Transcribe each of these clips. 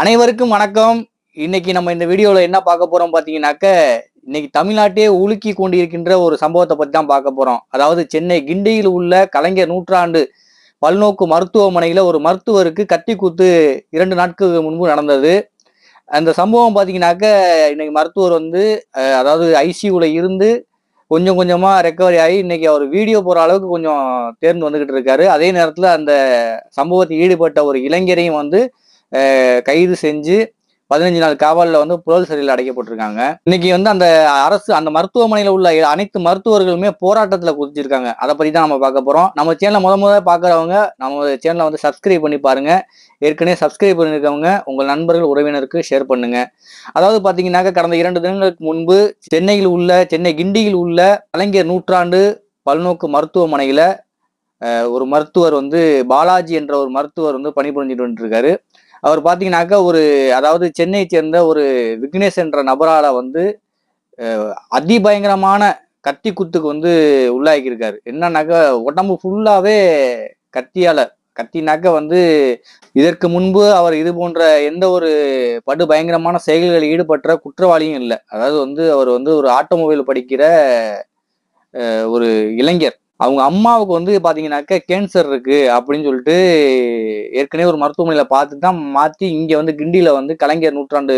அனைவருக்கும் வணக்கம். இன்னைக்கு நம்ம இந்த வீடியோவில் என்ன பார்க்க போறோம் பார்த்தீங்கன்னாக்க இன்னைக்கு தமிழ்நாட்டையே உலுக்கி கொண்டிருக்கின்ற ஒரு சம்பவத்தை பற்றி தான் பார்க்க போறோம். அதாவது சென்னை கிண்டியில் உள்ள கலைஞர் நூற்றாண்டு பல்நோக்கு மருத்துவமனையில் ஒரு மருத்துவருக்கு கத்தி குத்து இரண்டு நாட்களுக்கு முன்பு நடந்தது. அந்த சம்பவம் பார்த்தீங்கன்னாக்க இன்னைக்கு மருத்துவர் வந்து அதாவது ஐசியூவில் இருந்து கொஞ்சம் கொஞ்சமாக ரெக்கவரி ஆகி இன்னைக்கு அவர் வீடியோ போகிற அளவுக்கு கொஞ்சம் தேர்ந்து வந்துக்கிட்டு இருக்காரு. அதே நேரத்தில் அந்த சம்பவத்தில் ஈடுபட்ட ஒரு இளைஞரையும் வந்து கைது செஞ்சு பதினஞ்சு நாள் காவலில் வந்து புழல் சிறையில் அடைக்கப்பட்டிருக்காங்க. இன்னைக்கு வந்து அந்த அரசு அந்த மருத்துவமனையில் உள்ள அனைத்து மருத்துவர்களுமே போராட்டத்தில் குதிச்சிருக்காங்க. அதை பற்றி தான் நம்ம பார்க்க போகிறோம் நம்ம சேனலை முத முத பார்க்குறவங்க நம்ம சேனலை வந்து சப்ஸ்கிரைப் பண்ணி பாருங்க. ஏற்கனவே சப்ஸ்கிரைப் பண்ணியிருக்கவங்க உங்கள் நண்பர்கள் உறவினருக்கு ஷேர் பண்ணுங்க. அதாவது பார்த்தீங்கன்னாக்க கடந்த இரண்டு தினங்களுக்கு முன்பு சென்னையில் உள்ள சென்னை கிண்டியில் உள்ள கலைஞர் நூற்றாண்டு பல்நோக்கு மருத்துவமனையில் ஒரு மருத்துவர் வந்து பாலாஜி என்ற ஒரு மருத்துவர் வந்து பணிபுரிஞ்சிட்டு வந்துட்டு அவர் பார்த்தீங்கன்னாக்கா ஒரு அதாவது சென்னையை சேர்ந்த ஒரு விக்னேஷ் என்ற நபரால் வந்து அதிபயங்கரமான கத்தி குத்துக்கு வந்து உள்ளாக்கியிருக்காரு. என்னன்னாக்கா உடம்பு ஃபுல்லாகவே கத்தியால் கத்தினாக்க வந்து இதற்கு முன்பு அவர் இது போன்ற எந்த ஒரு படு பயங்கரமான செயல்களில் ஈடுபட்ட குற்றவாளியும் இல்லை. அதாவது வந்து அவர் வந்து ஒரு ஆட்டோமொபைல் படிக்கிற ஒரு இளைஞர். அவங்க அம்மாவுக்கு வந்து பாத்தீங்கன்னாக்க கேன்சர் இருக்கு அப்படின்னு சொல்லிட்டு ஏற்கனவே ஒரு மருத்துவமனையில பார்த்து தான் மாத்தி இங்க வந்து கிண்டியில வந்து கலைஞர் நூற்றாண்டு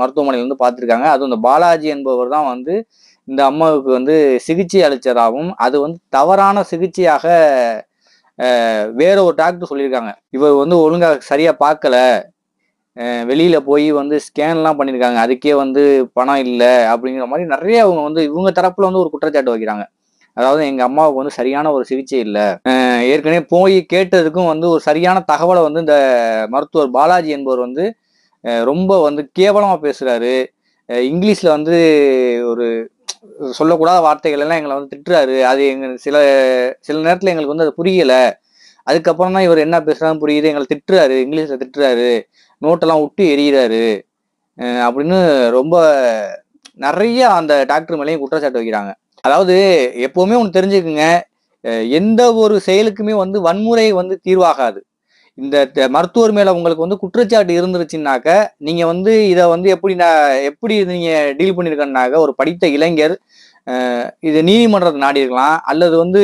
மருத்துவமனையில வந்து பார்த்துருக்காங்க. அதுவும் இந்த பாலாஜி என்பவர் தான் வந்து இந்த அம்மாவுக்கு வந்து சிகிச்சை அளிச்சதாகவும் அது வந்து தவறான சிகிச்சையாக வேற ஒரு டாக்டர் சொல்லியிருக்காங்க. இவர் வந்து ஒழுங்காக சரியா பார்க்கல. வெளியில் வெளியில போய் வந்து ஸ்கேன்லாம் பண்ணியிருக்காங்க. அதுக்கே வந்து பணம் இல்லை அப்படிங்கிற மாதிரி நிறைய அவங்க வந்து இவங்க தரப்புல வந்து ஒரு குற்றச்சாட்டு வைக்கிறாங்க. அதாவது எங்க அம்மாவுக்கு வந்து சரியான ஒரு சிகிச்சை இல்லை. ஏற்கனவே போய் கேட்டதுக்கும் வந்து ஒரு சரியான தகவலை வந்து இந்த மருத்துவர் பாலாஜி என்பவர் வந்து ரொம்ப வந்து கேவலமாக பேசுறாரு. இங்கிலீஷில் வந்து ஒரு சொல்லக்கூடாத வார்த்தைகள் எல்லாம் எங்களை வந்து திட்டுறாரு. அது எங்க சில சில நேரத்தில் எங்களுக்கு வந்து அது புரியலை. அதுக்கப்புறம் தான் இவர் என்ன பேசுறாருன்னு புரியுது. எங்களை திட்டுறாரு. இங்கிலீஷில் திட்டுறாரு. நோட்டெல்லாம் விட்டு எரியிறாரு அப்படின்னு ரொம்ப நிறைய அந்த டாக்டர் மேலேயும் குற்றச்சாட்டு வைக்கிறாங்க. அதாவது எப்பவுமே ஒன்று தெரிஞ்சுக்குங்க. எந்த ஒரு செயலுக்குமே வந்து வன்முறை வந்து தீர்வாகாது. இந்த த- மருத்துவர் மேல உங்களுக்கு வந்து குற்றச்சாட்டு இருந்துருச்சுனாக்க நீங்க வந்து இதை வந்து எப்படி நான் எப்படி நீங்க டீல் பண்ணிருக்கனாக்க ஒரு படித்த இளைஞர் இது நீதிமன்றத்தை நாடி இருக்கலாம் அல்லது வந்து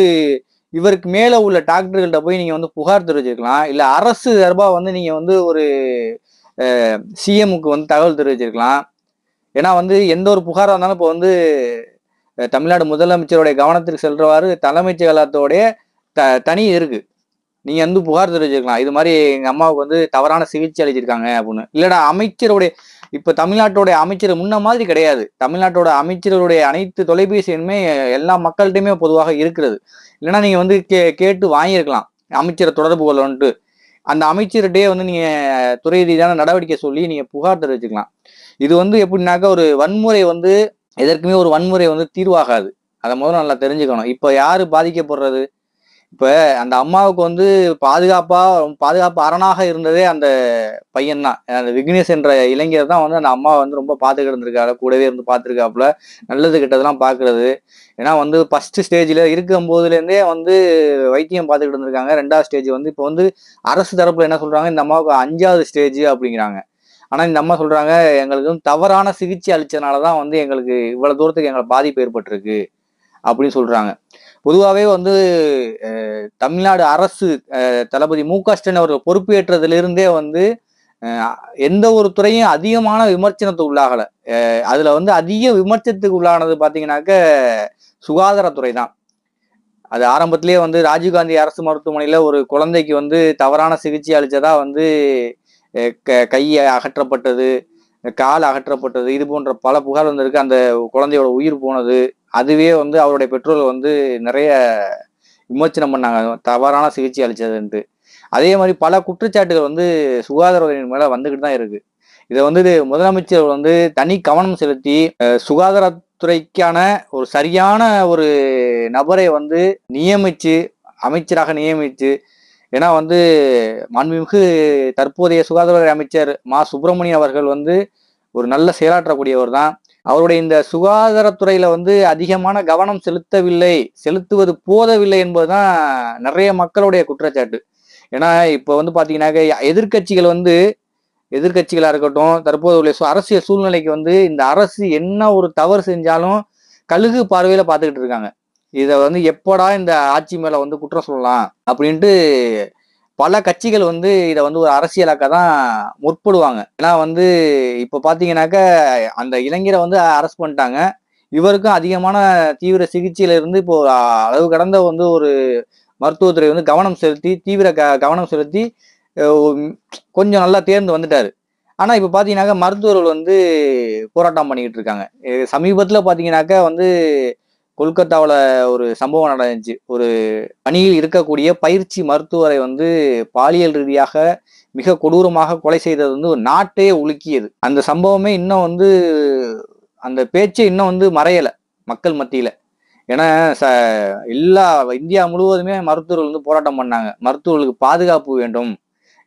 இவருக்கு மேல உள்ள டாக்டர்கள்ட்ட போய் நீங்க வந்து புகார் தெரிவிச்சிருக்கலாம். இல்ல அரசு சார்பா வந்து நீங்க வந்து ஒரு சிஎம்க்கு வந்து தகவல் தெரிவிச்சிருக்கலாம். ஏன்னா வந்து எந்த ஒரு புகாராக இருந்தாலும் இப்போ வந்து தமிழ்நாடு முதலமைச்சருடைய கவனத்திற்கு செல்றவாறு தலைமைச் செயலாளத்தோடைய த தனி இருக்கு. நீங்க வந்து புகார் தெரிவிச்சிருக்கலாம். இது மாதிரி எங்க அம்மாவுக்கு வந்து தவறான சிகிச்சை அளிச்சிருக்காங்க அப்படின்னு. இல்லடா அமைச்சருடைய இப்ப தமிழ்நாட்டோடைய அமைச்சர் முன்ன மாதிரி கிடையாது. தமிழ்நாட்டோட அமைச்சருடைய அனைத்து தொலைபேசி எண்ணுமே எல்லா மக்கள்கிட்டயுமே பொதுவாக இருக்கிறது. இல்லைன்னா நீங்க வந்து கே கேட்டு வாங்கியிருக்கலாம். அமைச்சரை தொடர்பு கொள்ளன்ட்டு அந்த அமைச்சர்கிட்டயே வந்து நீங்க துறை ரீதியான நடவடிக்கை சொல்லி நீங்க புகார் தெரிவிச்சுக்கலாம் இது வந்து எப்படின்னாக்கா ஒரு வன்முறை வந்து எதற்குமே ஒரு வன்முறை வந்து தீர்வாகாது. அதை முதல்ல நல்லா தெரிஞ்சுக்கணும். இப்போ யார் பாதிக்கப்படுறது? இப்போ அந்த அம்மாவுக்கு வந்து பாதுகாப்பாக பாதுகாப்பு அரணாக இருந்ததே அந்த பையன் தான் அந்த விக்னேஷ் என்ற இளைஞர் தான் வந்து அந்த அம்மாவை வந்து ரொம்ப பார்த்துக்கிட்டு இருந்திருக்காரு கூடவே இருந்து பார்த்துருக்காப்புல. நல்லது கெட்டதெல்லாம் பார்க்கறது. ஏன்னா வந்து ஃபஸ்ட்டு ஸ்டேஜில் இருக்கும் போதுலேருந்தே வந்து வைத்தியம் பார்த்துக்கிட்டு இருந்திருக்காங்க. ரெண்டாவது ஸ்டேஜ் வந்து இப்போ வந்து அரசு தரப்பில் என்ன சொல்கிறாங்க இந்த அம்மாவுக்கு அஞ்சாவது ஸ்டேஜ் அப்படிங்கிறாங்க. ஆனால் இந்த அம்மா சொல்கிறாங்க எங்களுக்கு தவறான சிகிச்சை அளித்ததுனால தான் வந்து எங்களுக்கு இவ்வளோ தூரத்துக்கு எங்களை பாதிப்பு ஏற்பட்டிருக்கு அப்படின்னு சொல்கிறாங்க பொதுவாகவே வந்து தமிழ்நாடு அரசு தளபதி மு க ஸ்டாலின் அவர்கள் பொறுப்பேற்றதுலேருந்தே வந்து எந்த ஒரு துறையும் அதிகமான விமர்சனத்துக்கு உள்ளாகலை. அதில் வந்து அதிக விமர்சனத்துக்கு உள்ளானது பார்த்தீங்கன்னாக்க சுகாதாரத்துறை தான் அது ஆரம்பத்திலேயே வந்து ராஜீவ்காந்தி அரசு மருத்துவமனையில் ஒரு குழந்தைக்கு வந்து தவறான சிகிச்சை அளித்ததாக வந்து க- கையை அகற்றப்பட்டது கால் அகற்றப்பட்டது இது போன்ற பல புகார் வந்திருக்கு. அந்த குழந்தையோட உயிர் போனது அதுவே வந்து அவருடைய பெற்றோர்கள் வந்து நிறைய விமர்சனம் பண்ணாங்க. தவறான சிகிச்சை அளிச்சதுன்ட்டு. அதே மாதிரி பல குற்றச்சாட்டுகள் வந்து சுகாதாரத்துறையின் மேலே வந்துக்கிட்டு தான் இருக்கு. இதை வந்து இது முதலமைச்சர் வந்து தனி கவனம் செலுத்தி சுகாதாரத்துறைக்கான ஒரு சரியான ஒரு நபரை வந்து நியமித்து அமைச்சராக நியமிச்சு ஏன்னா வந்து மாண்புமிகு தற்போதைய சுகாதாரத்துறை அமைச்சர் மா சுப்பிரமணியம் அவர்கள் வந்து ஒரு நல்ல செயலாற்றக்கூடியவர் தான். அவருடைய இந்த சுகாதாரத்துறையில வந்து அதிகமான கவனம் செலுத்தவில்லை செலுத்துவது போதவில்லை என்பதுதான் நிறைய மக்களுடைய குற்றச்சாட்டு. ஏன்னா இப்போ வந்து பார்த்தீங்கன்னாக்க எதிர்க்கட்சிகள் வந்து எதிர்கட்சிகளாக இருக்கட்டும் தற்போது உள்ள அரசியல் சூழ்நிலைக்கு வந்து இந்த அரசு என்ன ஒரு தவறு செஞ்சாலும் கழுகு பார்வையில் பார்த்துக்கிட்டு இருக்காங்க. இதை வந்து எப்படா இந்த ஆட்சி மேல வந்து குற்றம் சொல்லலாம் அப்படின்ட்டு பல கட்சிகள் வந்து இதை வந்து ஒரு அரசியலாக்க தான் முற்படுவாங்க. ஏன்னா வந்து இப்போ பார்த்தீங்கன்னாக்க அந்த இளைஞரை வந்து அரெஸ்ட் பண்ணிட்டாங்க. இவருக்கும் அதிகமான தீவிர சிகிச்சையில இருந்து இப்போ அளவு கடந்த வந்து ஒரு மருத்துவத்துறை வந்து கவனம் செலுத்தி தீவிர க கவனம் செலுத்தி கொஞ்சம் நல்லா தேர்ந்து வந்துட்டாரு. ஆனால் இப்போ பார்த்தீங்கன்னாக்கா மருத்துவர்கள் வந்து போராட்டம் பண்ணிக்கிட்டு இருக்காங்க. சமீபத்தில் பார்த்தீங்கன்னாக்க பார்த்தீங்கன்னாக்கா வந்து கொல்கத்தாவில் ஒரு சம்பவம் நடந்துச்சு. ஒரு பணியில் இருக்கக்கூடிய பயிற்சி மருத்துவரை வந்து பாலியல் ரீதியாக மிக கொடூரமாக கொலை செய்தது வந்து ஒரு நாட்டையே உலுக்கியது. அந்த சம்பவமே இன்னும் வந்து அந்த பேச்சே இன்னும் வந்து மறையலை மக்கள் மத்தியில். ஏன்னா ச எல்லா இந்தியா முழுவதுமே மருத்துவர்கள் வந்து போராட்டம் பண்ணாங்க. மருத்துவர்களுக்கு பாதுகாப்பு வேண்டும்.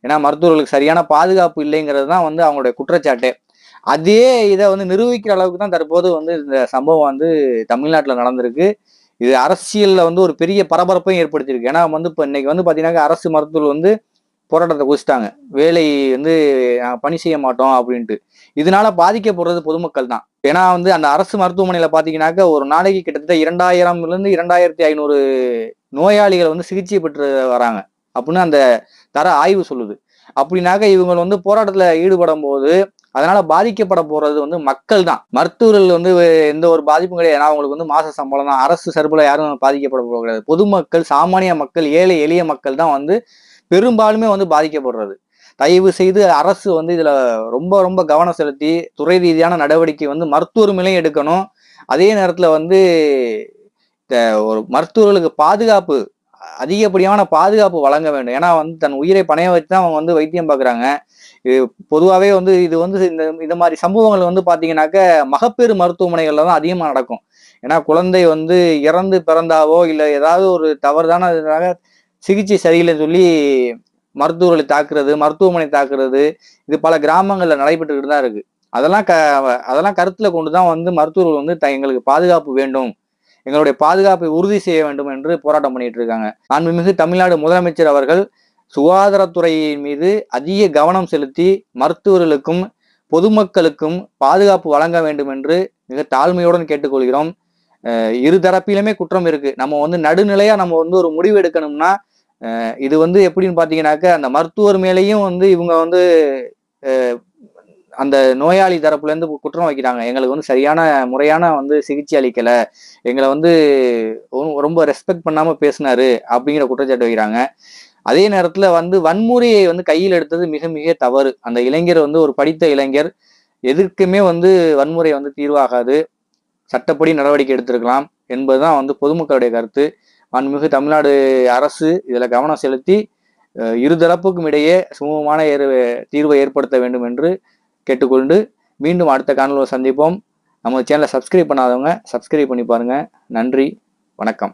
ஏன்னா மருத்துவர்களுக்கு சரியான பாதுகாப்பு இல்லைங்கிறது தான் வந்து அவங்களுடைய குற்றச்சாட்டே. அதே இதை வந்து நிரூபிக்கிற அளவுக்கு தான் தற்போது வந்து இந்த சம்பவம் வந்து தமிழ்நாட்டில் நடந்திருக்கு. இது அரசியலில் வந்து ஒரு பெரிய பரபரப்பையும் ஏற்படுத்தியிருக்கு. ஏன்னா வந்து இப்போ இன்னைக்கு வந்து பார்த்தீங்கன்னா அரசு மருத்துவர் வந்து போராட்டத்தை குதிச்சிட்டாங்க வேலை வந்து பணி செய்ய மாட்டோம் அப்படின்ட்டு. இதனால பாதிக்கப்படுறது பொதுமக்கள் தான். ஏன்னா வந்து அந்த அரசு மருத்துவமனையில் பார்த்தீங்கன்னாக்க ஒரு நாளைக்கு கிட்டத்தட்ட இரண்டாயிரம்லேருந்து இரண்டாயிரத்தி ஐநூறு நோயாளிகள் வந்து சிகிச்சை பெற்று வராங்க. அப்படின்னு அந்த தர ஆய்வு சொல்லுது. அப்படின்னாக்க இவங்க வந்து போராட்டத்தில் ஈடுபடும் போது அதனால பாதிக்கப்பட போறது வந்து மக்கள் தான் மருத்துவர்கள் வந்து எந்த ஒரு பாதிப்பும் கிடையாது. ஏன்னா அவங்களுக்கு வந்து மாச சம்பளம் தான். அரசு சார்பில் யாரும் பாதிக்கப்பட போகிறது பொதுமக்கள் சாமானிய மக்கள் ஏழை எளிய மக்கள் தான் வந்து பெரும்பாலுமே வந்து பாதிக்கப்படுறது. தயவு செய்து அரசு வந்து இதுல ரொம்ப ரொம்ப கவனம் செலுத்தி துறை ரீதியான நடவடிக்கை வந்து மருத்துவர் மேலேயும் எடுக்கணும். அதே நேரத்துல வந்து ஒரு மருத்துவர்களுக்கு பாதுகாப்பு அதிகப்படியான பாதுகாப்பு வழங்க வேண்டும். ஏன்னா வந்து தன் உயிரை பணைய வச்சு தான் அவங்க வந்து வைத்தியம் பார்க்குறாங்க. இது பொதுவாகவே வந்து இது வந்து இந்த இந்த மாதிரி சம்பவங்கள் வந்து பார்த்தீங்கன்னாக்க மகப்பேறு மருத்துவமனைகளில் தான் அதிகமாக நடக்கும். ஏன்னா குழந்தை வந்து இறந்து பிறந்தாவோ இல்லை ஏதாவது ஒரு தவறுதான சிகிச்சை சரியில்லைன்னு சொல்லி மருத்துவர்களை தாக்குறது மருத்துவமனை தாக்குறது இது பல கிராமங்களில் நடைபெற்றுக்கிட்டு தான் இருக்குது அதெல்லாம் க அதெல்லாம் கருத்தில் கொண்டு தான் வந்து மருத்துவர்கள் வந்து த- எங்களுக்கு பாதுகாப்பு வேண்டும். எங்களுடைய பாதுகாப்பை உறுதி செய்ய வேண்டும் என்று போராட்டம் பண்ணிட்டு இருக்காங்க. மாண்புமிகு தமிழ்நாடு முதலமைச்சர் அவர்கள் சுகாதாரத்துறையின் மீது அதிக கவனம் செலுத்தி மருத்துவர்களுக்கும் பொதுமக்களுக்கும் பாதுகாப்பு வழங்க வேண்டும் என்று மிக தாழ்மையுடன் கேட்டுக்கொள்கிறோம். இரு தரப்பிலுமே குற்றம் இருக்கு. நம்ம வந்து நடுநிலையா நம்ம வந்து ஒரு முடிவு எடுக்கணும்னா இது வந்து எப்படின்னு பாத்தீங்கன்னாக்க அந்த மருத்துவர் மேலேயும் வந்து இவங்க வந்து அந்த நோயாளி தரப்புலேருந்து குற்றம் வைக்கிறாங்க. எங்களுக்கு வந்து சரியான முறையான வந்து சிகிச்சை அளிக்கலை. எங்களை வந்து ரொம்ப- ரெஸ்பெக்ட் பண்ணாமல் பேசினாரு அப்படிங்கிற குற்றச்சாட்டு வைக்கிறாங்க. அதே நேரத்தில் வந்து வன்முறையை வந்து கையில் எடுத்தது மிக மிக தவறு. அந்த இளைஞர் வந்து ஒரு படித்த இளைஞர். எதற்குமே வந்து வன்முறை வந்து தீர்வாகாது. சட்டப்படி நடவடிக்கை எடுத்திருக்கலாம் என்பதுதான் வந்து பொதுமக்களுடைய கருத்து. மாண்புமிகு தமிழ்நாடு அரசு இதில் கவனம் செலுத்தி இருதரப்புக்கும் இடையே சுமூகமான ஏறு- தீர்வை ஏற்படுத்த வேண்டும் என்று கேட்டுக்கொண்டு மீண்டும் அடுத்த காணொலியில் சந்திப்போம். நம்ம சேனலை சப்ஸ்கிரைப் பண்ணாதவங்க சப்ஸ்கிரைப் பண்ணி பாருங்கள் நன்றி வணக்கம்.